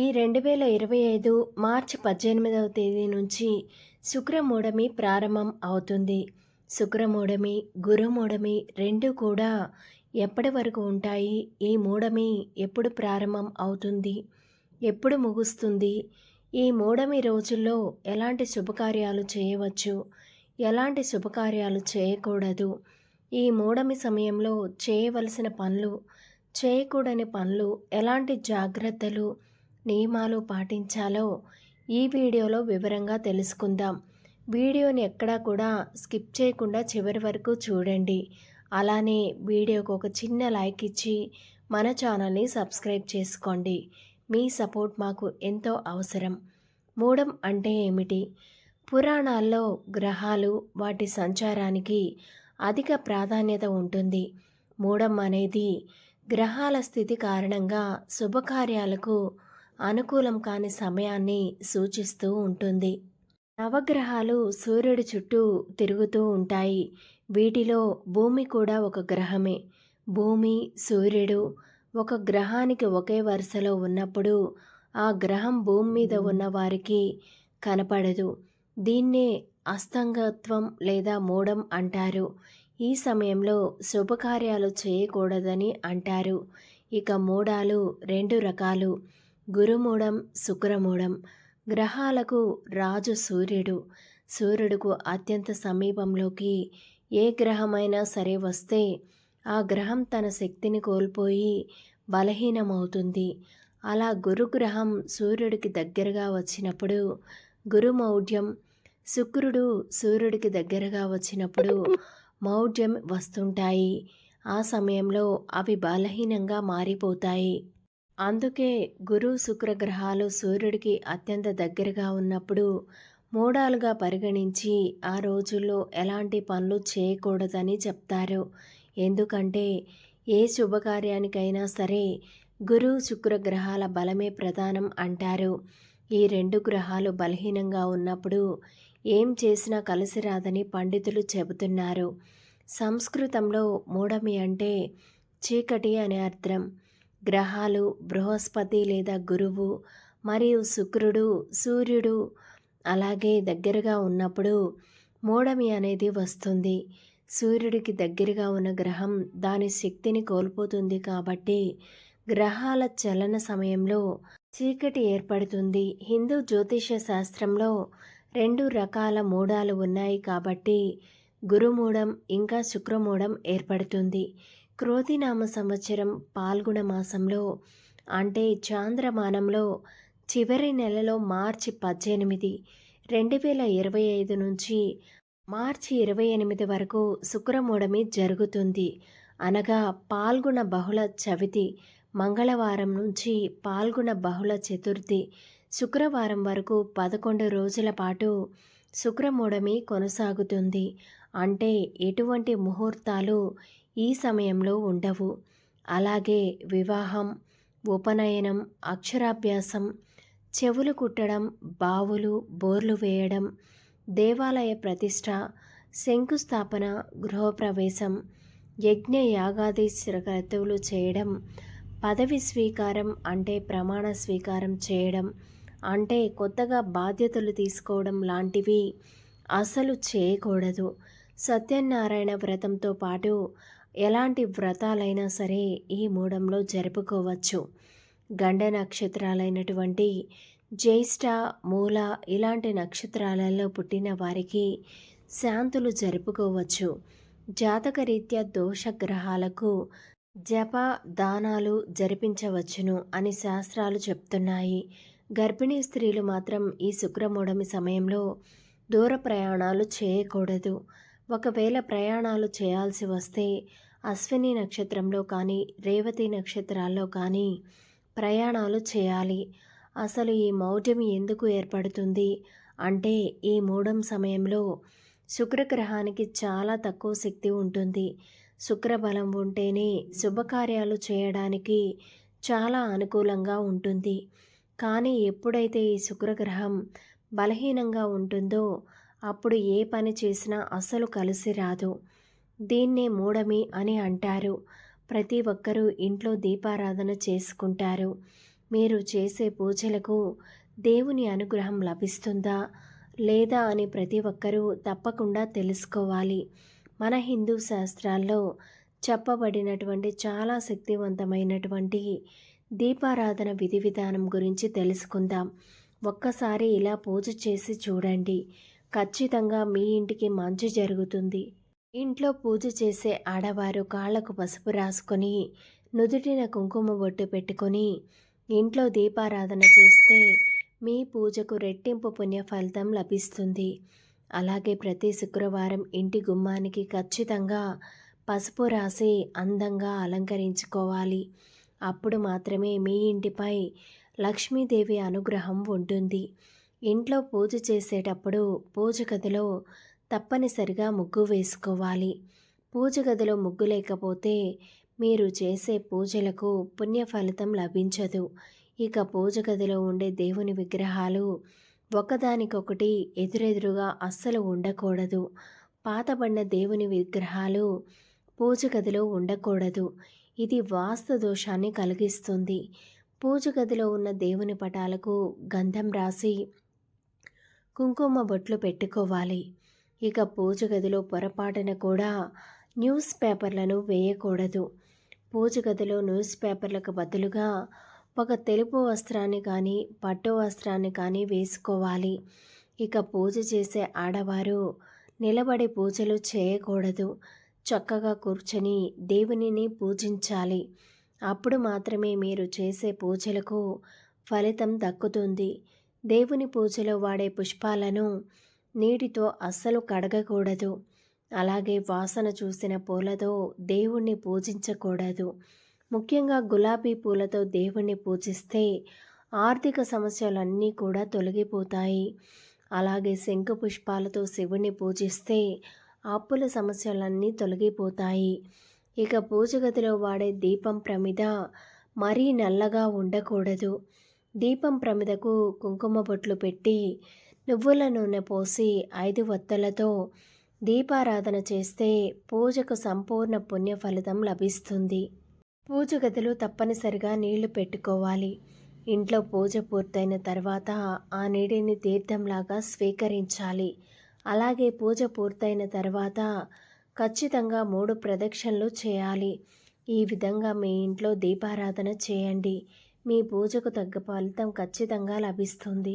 ఈ రెండు వేల ఇరవై ఐదు మార్చి పద్దెనిమిదవ తేదీ నుంచి శుక్రమూఢమి ప్రారంభం అవుతుంది. శుక్రమూఢమి గురుమూఢమి రెండు కూడా ఎప్పటి వరకు ఉంటాయి? ఈ మూఢమి ఎప్పుడు ప్రారంభం అవుతుంది? ఎప్పుడు ముగుస్తుంది? ఈ మూఢమి రోజుల్లో ఎలాంటి శుభకార్యాలు చేయవచ్చు? ఎలాంటి శుభకార్యాలు చేయకూడదు? ఈ మూఢమి సమయంలో చేయవలసిన పనులు చేయకూడని పనులు ఎలాంటి జాగ్రత్తలు నియమాలు పాటించాలో ఈ వీడియోలో వివరంగా తెలుసుకుందాం. వీడియోని ఎక్కడా కూడా స్కిప్ చేయకుండా చివరి వరకు చూడండి. అలానే వీడియోకు ఒక చిన్న లైక్ ఇచ్చి మన ఛానల్ని సబ్స్క్రైబ్ చేసుకోండి. మీ సపోర్ట్ మాకు ఎంతో అవసరం. మూడం అంటే ఏమిటి? పురాణాల్లో గ్రహాలు వాటి సంచారానికి అధిక ప్రాధాన్యత ఉంటుంది. మూడం అనేది గ్రహాల స్థితి కారణంగా శుభకార్యాలకు అనుకూలం కాని సమయాన్ని సూచిస్తూ ఉంటుంది. నవగ్రహాలు సూర్యుడి చుట్టూ తిరుగుతూ ఉంటాయి. వీటిలో భూమి కూడా ఒక గ్రహమే. భూమి సూర్యుడు ఒక గ్రహానికి ఒకే వరుసలో ఉన్నప్పుడు ఆ గ్రహం భూమి మీద ఉన్న వారికి కనపడదు. దీన్నే అస్తంగత్వం లేదా మూడం అంటారు. ఈ సమయంలో శుభకార్యాలు చేయకూడదని అంటారు. ఇక మూడాలు రెండు రకాలు. గురుమూఢం శుక్రమూఢం. గ్రహాలకు రాజు సూర్యుడు. సూర్యుడుకు అత్యంత సమీపంలోకి ఏ గ్రహమైనా సరే వస్తే ఆ గ్రహం తన శక్తిని కోల్పోయి బలహీనమవుతుంది. అలా గురుగ్రహం సూర్యుడికి దగ్గరగా వచ్చినప్పుడు గురుమౌఢ్యం శుక్రుడు సూర్యుడికి దగ్గరగా వచ్చినప్పుడు మౌఢ్యం వస్తుంటాయి. ఆ సమయంలో అవి బలహీనంగా మారిపోతాయి. అందుకే గురు శుక్ర గ్రహాలు సూర్యుడికి అత్యంత దగ్గరగా ఉన్నప్పుడు మూడాలుగా పరిగణించి ఆ రోజుల్లో ఎలాంటి పనులు చేయకూడదని చెప్తారు. ఎందుకంటే ఏ శుభకార్యానికైనా సరే గురు శుక్ర గ్రహాల బలమే ప్రధానం అంటారు. ఈ రెండు గ్రహాలు బలహీనంగా ఉన్నప్పుడు ఏం చేసినా కలిసి రాదని పండితులు చెబుతున్నారు. సంస్కృతంలో మూడమి అంటే చీకటి అనే అర్థం. గ్రహాలు బృహస్పతి లేదా గురువు మరియు శుక్రుడు సూర్యుడు అలాగే దగ్గరగా ఉన్నప్పుడు మూడమి అనేది వస్తుంది. సూర్యుడికి దగ్గరగా ఉన్న గ్రహం దాని శక్తిని కోల్పోతుంది కాబట్టి గ్రహాల చలన సమయంలో చీకటి ఏర్పడుతుంది. హిందూ జ్యోతిష శాస్త్రంలో రెండు రకాల మూడాలు ఉన్నాయి కాబట్టి గురుమూఢం ఇంకా శుక్రమూఢం ఏర్పడుతుంది. క్రోధినామ సంవత్సరం పాల్గొన మాసంలో అంటే చాంద్రమానంలో చివరి నెలలో మార్చి పద్దెనిమిది రెండు వేల ఇరవై ఐదు నుంచి మార్చి ఇరవై ఎనిమిది వరకు శుక్రమూఢమి జరుగుతుంది. అనగా పాల్గొన బహుళ చవితి మంగళవారం నుంచి పాల్గొన బహుళ చతుర్థి శుక్రవారం వరకు పదకొండు రోజుల పాటు శుక్రమూఢమి కొనసాగుతుంది. అంటే ఎటువంటి ముహూర్తాలు ఈ సమయంలో ఉండవు. అలాగే వివాహం ఉపనయనం అక్షరాభ్యాసం చెవులు కుట్టడం బావులు బోర్లు వేయడం దేవాలయ ప్రతిష్ట శంకుస్థాపన గృహప్రవేశం యజ్ఞ యాగాది క్రతువులు చేయడం పదవి స్వీకారం అంటే ప్రమాణ స్వీకారం చేయడం అంటే కొత్తగా బాధ్యతలు తీసుకోవడం లాంటివి అసలు చేయకూడదు. సత్యనారాయణ వ్రతంతో పాటు ఎలాంటి వ్రతాలైనా సరే ఈ మూడంలో జరుపుకోవచ్చు. గండ నక్షత్రాలైనటువంటి జ్యేష్ఠ మూల ఇలాంటి నక్షత్రాలలో పుట్టిన వారికి శాంతులు జరుపుకోవచ్చు. జాతకరీత్యా దోషగ్రహాలకు జప దానాలు జరిపించవచ్చును అని శాస్త్రాలు చెప్తున్నాయి. గర్భిణీ స్త్రీలు మాత్రం ఈ శుక్రమూఢమి సమయంలో దూర ప్రయాణాలు చేయకూడదు. ఒకవేళ ప్రయాణాలు చేయాల్సి వస్తే అశ్విని నక్షత్రంలో కానీ రేవతి నక్షత్రాల్లో కానీ ప్రయాణాలు చేయాలి. అసలు ఈ మౌఢ్యం ఎందుకు ఏర్పడుతుంది? అంటే ఈ మూడం సమయంలో శుక్రగ్రహానికి చాలా తక్కువ శక్తి ఉంటుంది. శుక్రబలం ఉంటేనే శుభకార్యాలు చేయడానికి చాలా అనుకూలంగా ఉంటుంది. కానీ ఎప్పుడైతే ఈ శుక్రగ్రహం బలహీనంగా ఉంటుందో అప్పుడు ఏ పని చేసినా అస్సలు కలిసి రాదు. దీన్నే మూడమి అని అంటారు. ప్రతి ఒక్కరూ ఇంట్లో దీపారాధన చేసుకుంటారు. మీరు చేసే పూజలకు దేవుని అనుగ్రహం లభిస్తుందా లేదా అని ప్రతి ఒక్కరూ తప్పకుండా తెలుసుకోవాలి. మన హిందూ శాస్త్రాల్లో చెప్పబడినటువంటి చాలా శక్తివంతమైనటువంటి దీపారాధన విధి విధానం గురించి తెలుసుకుందాం. ఒక్కసారి ఇలా పూజ చేసి చూడండి. ఖచ్చితంగా మీ ఇంటికి మంచి జరుగుతుంది. ఇంట్లో పూజ చేసే ఆడవారు కాళ్ళకు పసుపు రాసుకొని నుదుటిన కుంకుమ బొట్టు పెట్టుకొని ఇంట్లో దీపారాధన చేస్తే మీ పూజకు రెట్టింపు పుణ్య ఫలితం లభిస్తుంది. అలాగే ప్రతి శుక్రవారం ఇంటి గుమ్మానికి ఖచ్చితంగా పసుపు రాసి అందంగా అలంకరించుకోవాలి. అప్పుడు మాత్రమే మీ ఇంటిపై లక్ష్మీదేవి అనుగ్రహం ఉంటుంది. ఇంట్లో పూజ చేసేటప్పుడు పూజ గదిలో తప్పనిసరిగా ముగ్గు వేసుకోవాలి. పూజ గదిలో ముగ్గు లేకపోతే మీరు చేసే పూజలకు పుణ్య ఫలితం లభించదు. ఇక పూజ గదిలో ఉండే దేవుని విగ్రహాలు ఒకదానికొకటి ఎదురెదురుగా అస్సలు ఉండకూడదు. పాతబడిన దేవుని విగ్రహాలు పూజ గదిలో ఉండకూడదు. ఇది వాస్తు దోషాన్ని కలిగిస్తుంది. పూజ గదిలో ఉన్న దేవుని పటాలకు గంధం రాసి కుంకుమ బొట్లు పెట్టుకోవాలి. ఇక పూజ గదిలో పొరపాటున కూడా న్యూస్ పేపర్లను వేయకూడదు. పూజ గదిలో న్యూస్ పేపర్లకు బదులుగా ఒక తెలుపు వస్త్రాన్ని కానీ పట్టు వస్త్రాన్ని కానీ వేసుకోవాలి. ఇక పూజ చేసే ఆడవారు నిలబడి పూజలు చేయకూడదు. చక్కగా కూర్చొని దేవునిని పూజించాలి. అప్పుడు మాత్రమే మీరు చేసే పూజలకు ఫలితం దక్కుతుంది. దేవుని పూజలో వాడే పుష్పాలను నీటితో అస్సలు కడగకూడదు. అలాగే వాసన చూసిన పూలతో దేవుణ్ణి పూజించకూడదు. ముఖ్యంగా గులాబీ పూలతో దేవుణ్ణి పూజిస్తే ఆర్థిక సమస్యలన్నీ కూడా తొలగిపోతాయి. అలాగే శంఖ పుష్పాలతో శివుణ్ణి పూజిస్తే అప్పుల సమస్యలన్నీ తొలగిపోతాయి. ఇక పూజ గదిలో వాడే దీపం ప్రమిద మరీ నల్లగా ఉండకూడదు. దీపం ప్రమిదకు కుంకుమ బొట్లు పెట్టి నువ్వుల నూనె పోసి ఐదు వత్తలతో దీపారాధన చేస్తే పూజకు సంపూర్ణ పుణ్య ఫలితం లభిస్తుంది. పూజ గదిలో తప్పనిసరిగా నీళ్ళు పెట్టుకోవాలి. ఇంట్లో పూజ పూర్తయిన తర్వాత ఆ నీటిని తీర్థంలాగా స్వీకరించాలి. అలాగే పూజ పూర్తయిన తర్వాత ఖచ్చితంగా మూడు ప్రదక్షిణలు చేయాలి. ఈ విధంగా మీ ఇంట్లో దీపారాధన చేయండి. మీ పూజకు తగ్గ ఫలితం ఖచ్చితంగా లభిస్తుంది.